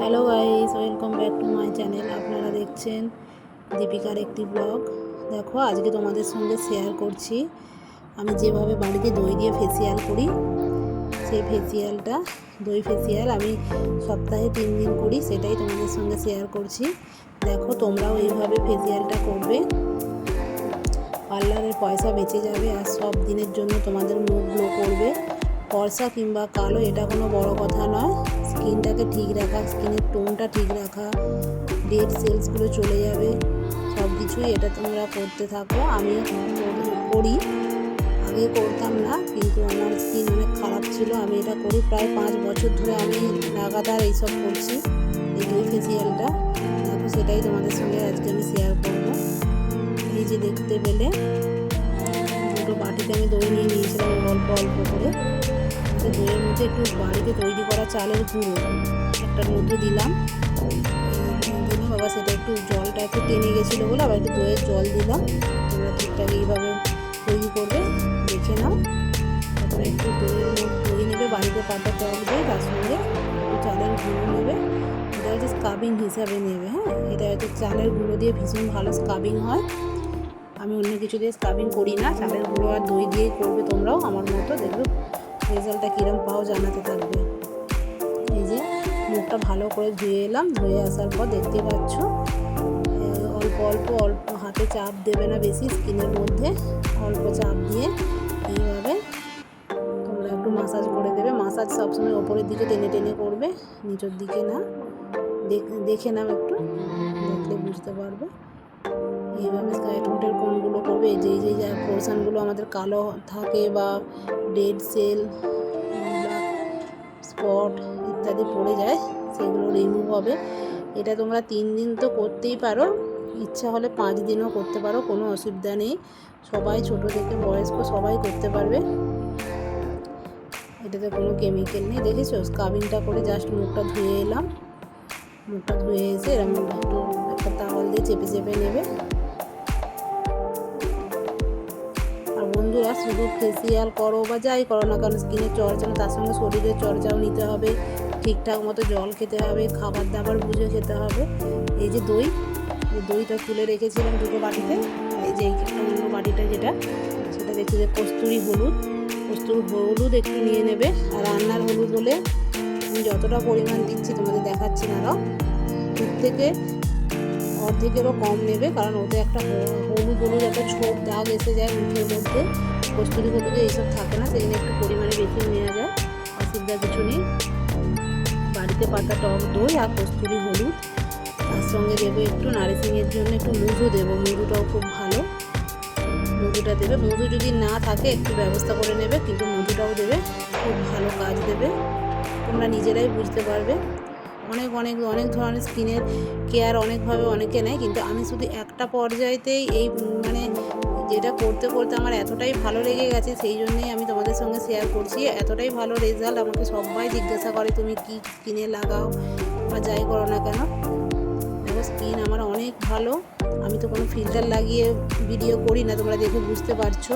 Hello guys, welcome back to my channel. আপনারা দেখছেন দীপিকার একটি ব্লগ। দেখো, আজকে তোমাদের সঙ্গে শেয়ার করছি। আমি যেভাবে বাড়িতে দই দিয়ে ফেসিয়াল করি, সেই ফেসিয়ালটা দই ফেসিয়াল আমি সপ্তাহে তিন দিন করি, সেটাই তোমাদের সঙ্গে শেয়ার করছি। দেখো, তোমরাও এইভাবে ফেসিয়ালটা করবে। পার্লারের পয়সা বেঁচে যাবে আর সব দিনের জন্য তোমাদের মুখ গ্লো করবে। ফর্সা কিংবা কালো, এটা কোনো বড় কথা নয়। স্কিনটাকে ঠিক রাখা, স্কিনের টোনটা ঠিক রাখা ডেড সেলসগুলো চলে যাবে। সব কিছুই এটা তোমরা করতে থাকো। আমিও করি। আগে করতাম না, কিন্তু আমার স্কিন অনেক খারাপ ছিল। আমি এটা করি প্রায় পাঁচ বছর ধরে আমি লাগাতার এইসব করছি, এই ফেসিয়ালটা দেখো, সেটাই তোমাদের সঙ্গে আজকে আমি শেয়ার করব। এই যে দেখতে পেলে, দুটো বাটিতে আমি দই নিয়ে নিয়েছিলাম অল্প অল্প করে। তো দইয়ের মধ্যে একটু বাড়িতে তৈরি করা চালের গুঁড়ো একটার মধ্যে দিলাম। দিলাম আবার সেটা একটু জলটা একটু টেনে গেছিল বলে আবার একটু দইয়ের জল দিলাম। তোমরা ঠিকঠাক এইভাবে তৈরি করবে, দেখে নাও। তারপরে একটু দইয়ের দই নেবে, বাড়িতে পাতা টক দিয়ে তার সঙ্গে চালের গুঁড়ো নেবে। এটা হচ্ছে স্কাবিং হিসাবে নেবে হ্যাঁ? এটা হচ্ছে চালের গুঁড়ো দিয়ে ভীষণ ভালো স্কাবিং হয়। আমি অন্য কিছু দিয়ে স্কাবিং করি না, চালের গুঁড়ো আর দই দিয়ে করবে তোমরাও, আমার মতো দেখবে। রেজাল্টটা কীরকম পাও জানাতে থাকবে। এই যে মুখটা ভালো করে ধুয়ে এলাম ধুয়ে আসার পর দেখতে পাচ্ছ অল্প অল্প অল্প হাতে চাপ দেবে না বেশি স্কিনের মধ্যে অল্প চাপ দিয়ে এইভাবে তোমরা একটু মাসাজ করে দেবে। মাসাজ সবসময় ওপরের দিকে টেনে টেনে করবে নিচের দিকে না। দেখে নাও একটু দেখলে বুঝতে পারবে। স্কাই ঠোঁটের কোনগুলো করবে এই যে যে পোর্শনগুলো আমাদের কালো থাকে বা ডেড সেল স্পট ইত্যাদি পড়ে যায়, সেগুলো রিমুভ হবে। এটা তোমরা তিন দিন তো করতেই পারো, ইচ্ছা হলে পাঁচ দিনও করতে পারো, কোনো অসুবিধা নেই। সবাই ছোট থেকে বয়স্ক সবাই করতে পারবে। এটাতে কোনো কেমিক্যাল নেই দেখেছ স্কাবিংটা করে জাস্ট মুখটা ধুয়ে এলাম। মুখটা ধুয়ে এসে এরকম একটা তাওয়াল দিয়ে চেপে চেপে নেবে। বন্ধুরা শুধু ফেসিয়াল করো বা যাই করো না কারণ স্কিনের চর্চা তার সঙ্গে শরীরের চর্চাও নিতে হবে, ঠিকঠাক মতো জল খেতে হবে, খাবার দাবার বুঝে খেতে হবে। এই যে দই দইটা তুলে রেখেছিলাম দুটো বাটিতে এই যে অন্য বাটিটা যেটা, সেটা দেখছি যে কস্তুরি হলুদ কস্তুরি হলুদ একটু নিয়ে নেবে, আর রান্নার হলুদ হলে আমি যতটা পরিমাণ দিচ্ছি তোমাদের দেখাচ্ছি না দুধ থেকে অর্ধেকেরও কম নেবে? কারণ ওতে একটা হলুদ হলুদ একটা ছোপ দাগ এসে যায় মুখের মধ্যে। কস্তুরি হলুদে এইসব থাকে না সেখানে একটু পরিমাণে বেশি নেওয়া যায়। অসুবিধা কিছু নেই। বাড়িতে পাতা টক দই আর কস্তুরি হলুদ। তার সঙ্গে দেবো একটু নারিশিংয়ের জন্য একটু মধু দেবো। মধুটাও খুব ভালো। মধুটা দেবে। মধু যদি না থাকে, একটু ব্যবস্থা করে নেবে, কিন্তু মধুটাও দেবে। খুব ভালো কাজ দেবে। তোমরা নিজেরাই বুঝতে পারবে। অনেক অনেক অনেক ধরনের স্কিনের কেয়ার অনেকভাবে অনেকে নেয়, কিন্তু আমি শুধু একটা পর্যায়েতেই এই মানে যেটা করতে করতে আমার এতটাই ভালো লেগে গেছে, সেই জন্যেই আমি তোমাদের সঙ্গে শেয়ার করছি। এতটাই ভালো রেজাল্ট আমাকে সবাই জিজ্ঞাসা করে, তুমি কি স্কিনে লাগাও বা যাই করো না কেন? দেখো স্কিন আমার অনেক ভালো। আমি তো কোনো ফিল্টার লাগিয়ে ভিডিও করি না, তোমরা দেখে বুঝতে পারছ।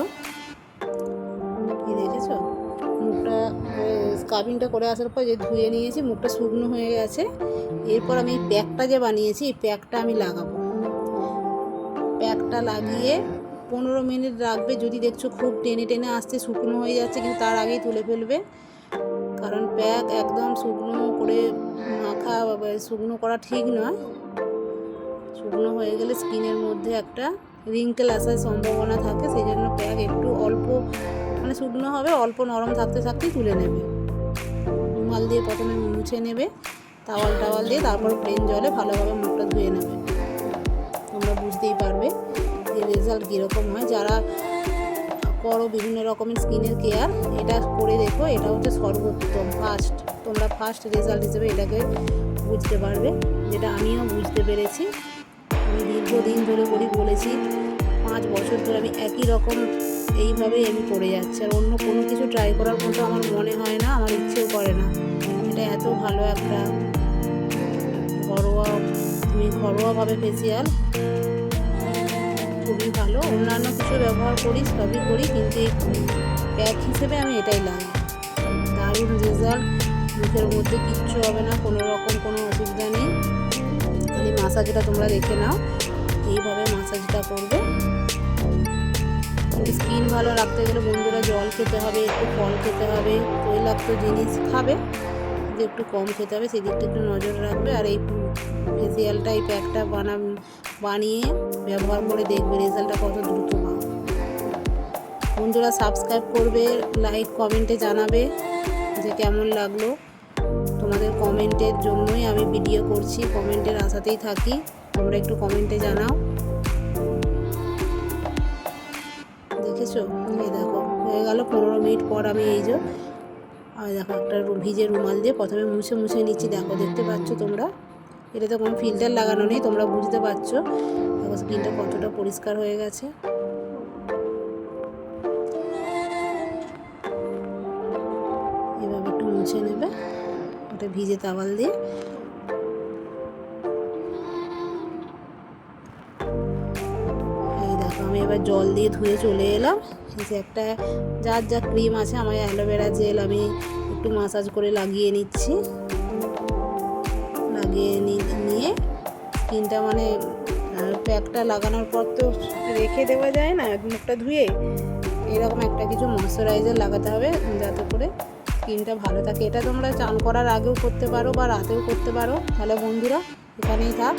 স্কাবিংটা করে আসার পর যে ধুয়ে নিয়েছি, মুখটা শুকনো হয়ে গেছে। এরপর আমি প্যাকটা যে বানিয়েছি, এই প্যাকটা আমি লাগাবো। প্যাকটা লাগিয়ে পনেরো মিনিট রাখবে। যদি দেখছ খুব টেনে টেনে আসছে, শুকনো হয়ে যাচ্ছে, কিন্তু তার আগেই তুলে ফেলবে। কারণ প্যাক একদম শুকনো করে মাখা শুকনো করা ঠিক নয়। শুকনো হয়ে গেলে স্কিনের মধ্যে একটা রিঙ্কেল আসার সম্ভাবনা থাকে, সেই জন্য প্যাক একটু অল্প মানে শুকনো হবে, অল্প নরম থাকতে থাকতেই তুলে নেবে। রুমাল দিয়ে প্রথমে মুছে নেবে তাওয়াল টাওয়াল দিয়ে তারপর প্লেন জলে ভালোভাবে মুখটা ধুয়ে নেবে। তোমরা বুঝতেই পারবে যে রেজাল্ট কীরকম হয়। যারা করো বিভিন্ন রকমের স্কিনের কেয়ার এটা করে দেখো, এটা হচ্ছে সর্বোত্তম। ফার্স্ট তোমরা ফার্স্ট রেজাল্ট হিসেবে এটাকে বুঝতে পারবে। যেটা আমিও বুঝতে পেরেছি। আমি দীর্ঘদিন ধরে করি বলেছি, পাঁচ বছর ধরে আমি একই রকম এইভাবেই আমি করে যাচ্ছি। আর অন্য কোনো কিছু ট্রাই করার মতো আমার মনে হয় না, আমার ইচ্ছেও করে ভালো একটা ঘরোয়া, তুমি ঘরোয়াভাবে ফেসিয়াল খুবই ভালো। অন্যান্য কিছু ব্যবহার করি, সবই করি, কিন্তু প্যাক হিসেবে আমি এটাই লাগাই দারুণ রেজাল্ট মুখের মধ্যে কিচ্ছু হবে না, কোনো রকম কোনো অসুবিধা নেই। খালি মাসাজটা তোমরা দেখে নাও এইভাবে মাসাজটা করবে। স্কিন ভালো রাখতে গেলে বন্ধুরা জল খেতে হবে, একটু ফল খেতে হবে, তৈলাক্ত জিনিস খাবে। যে একটু কম খেতে হবে সেদিকটা একটু নজর রাখবে। আর এই ফেসিয়ালটা এই প্যাকটা বানা বানিয়ে ব্যবহার করে দেখবে রেজাল্টটা কত দ্রুত পাও বন্ধুরা সাবস্ক্রাইব করবে লাইক কমেন্টে জানাবে যে কেমন লাগল। তোমাদের কমেন্টের জন্যই আমি ভিডিও করছি। কমেন্টের আশাতেই থাকি। তোমরা একটু কমেন্টে জানাও। দেখেছ? দেখো, হয়ে গেল পনেরো মিনিট পর আমি এই যে আর দেখো একটা ভিজে রুমাল দিয়ে প্রথমে মুছে মুছে নিচ্ছি। দেখো, দেখতে পাচ্ছ তোমরা? এটা তো কোনো ফিল্টার লাগানো নেই, তোমরা বুঝতে পারছ। দেখো, স্কিনটা কতটা পরিষ্কার হয়ে গেছে। এভাবে একটু মুছে নেবে। ওটা ভিজে তাওয়াল দিয়ে। এই দেখো, আমি এবার জল দিয়ে ধুয়ে চলে এলাম। যে একটা, যার যা ক্রিম আছে, আমার অ্যালোভেরা জেল আমি একটু মাসাজ করে লাগিয়ে নিচ্ছি। লাগিয়ে নিয়ে স্কিনটা মানে প্যাকটা লাগানোর পর তো রেখে দেওয়া যায় না মুখটা ধুয়ে। এরকম একটা কিছু ময়শ্চারাইজার লাগাতে হবে যাতে করে স্কিনটা ভালো থাকে। এটা তোমরা চান করার আগেও করতে পারো বা রাতেও করতে পারো। তাহলে বন্ধুরা, এখানেই থাক